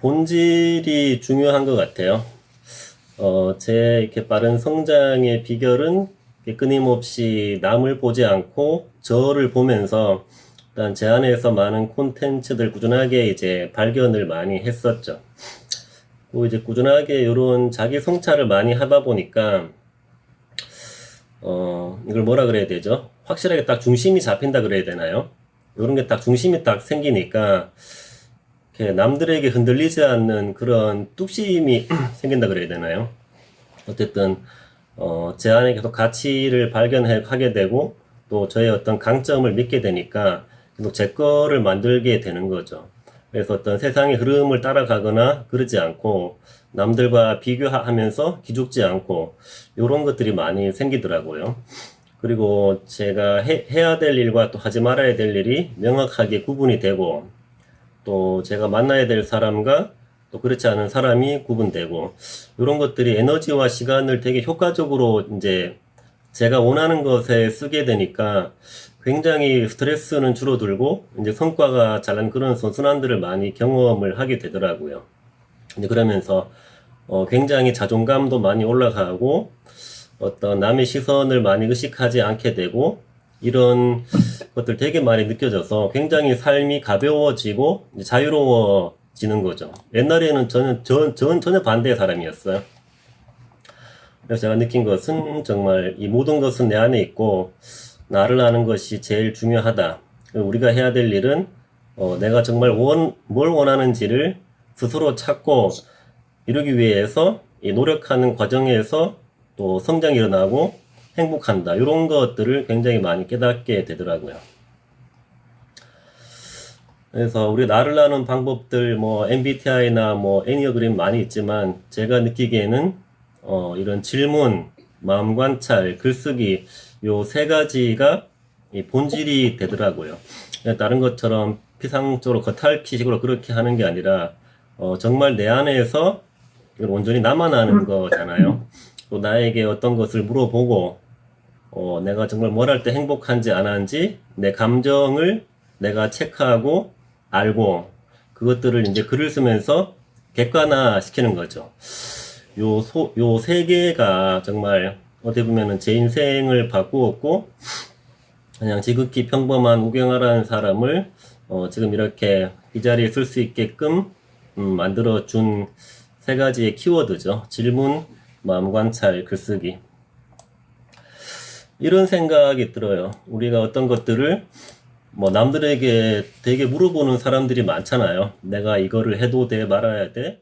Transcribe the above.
본질이 중요한 것 같아요. 어, 제 이렇게 빠른 성장의 비결은 끊임없이 남을 보지 않고 저를 보면서 일단 제 안에서 많은 콘텐츠들 꾸준하게 이제 발견을 많이 했었죠. 그리고 이제 꾸준하게 이런 자기 성찰을 많이 하다 보니까 어, 이걸 뭐라 그래야 되죠? 확실하게 딱 중심이 잡힌다 그래야 되나요? 이런 게 딱 중심이 딱 생기니까 남들에게 흔들리지 않는 그런 뚝심이 생긴다 그래야 되나요? 어쨌든 어, 제 안에 계속 가치를 발견하게 되고 또 저의 어떤 강점을 믿게 되니까 계속 제 거를 만들게 되는 거죠. 그래서 어떤 세상의 흐름을 따라가거나 그러지 않고 남들과 비교하면서 기죽지 않고 이런 것들이 많이 생기더라고요. 그리고 제가 해, 해야 될 일과 또 하지 말아야 될 일이 명확하게 구분이 되고 또 제가 만나야 될 사람과 또 그렇지 않은 사람이 구분되고 이런 것들이 에너지와 시간을 되게 효과적으로 이제 제가 원하는 것에 쓰게 되니까 굉장히 스트레스는 줄어들고 이제 성과가 잘 나는 그런 선순환들을 많이 경험을 하게 되더라고요. 이제 그러면서 어, 굉장히 자존감도 많이 올라가고 어떤 남의 시선을 많이 의식하지 않게 되고 이런 것들 되게 많이 느껴져서 굉장히 삶이 가벼워지고 자유로워지는 거죠. 옛날에는 저는 전, 전 전혀 반대의 사람이었어요. 그래서 제가 느낀 것은 정말 이 모든 것은 내 안에 있고 나를 아는 것이 제일 중요하다. 우리가 해야 될 일은 어, 내가 정말 원, 뭘 원하는지를 스스로 찾고 이루기 위해서 이 노력하는 과정에서 또 성장이 일어나고 행복한다. 이런 것들을 굉장히 많이 깨닫게 되더라고요. 그래서 우리 나를 아는 방법들 뭐 MBTI나 뭐 애니어그램 많이 있지만 제가 느끼기에는 어, 이런 질문, 마음 관찰, 글쓰기 요 세 가지가 이 본질이 되더라고요. 다른 것처럼 피상적으로 겉핥기식으로 그렇게 하는 게 아니라 어, 정말 내 안에서 이걸 온전히 아는 거잖아요. 또 나에게 어떤 것을 물어보고 어, 내가 정말 뭘 할 때 행복한지 안 한지 내 감정을 내가 체크하고 알고 그것들을 이제 글을 쓰면서 객관화 시키는 거죠. 요 소, 요 세 개가 정말 어떻게 보면은 제 인생을 바꾸었고 그냥 지극히 평범한 우경하라는 사람을 어, 지금 이렇게 이 자리에 쓸 수 있게끔 음, 만들어 준 세 가지의 키워드죠. 질문, 마음 관찰, 글쓰기. 이런 생각이 들어요. 우리가 어떤 것들을 뭐 남들에게 되게 물어보는 사람들이 많잖아요. 내가 이거를 해도 돼 말아야 돼.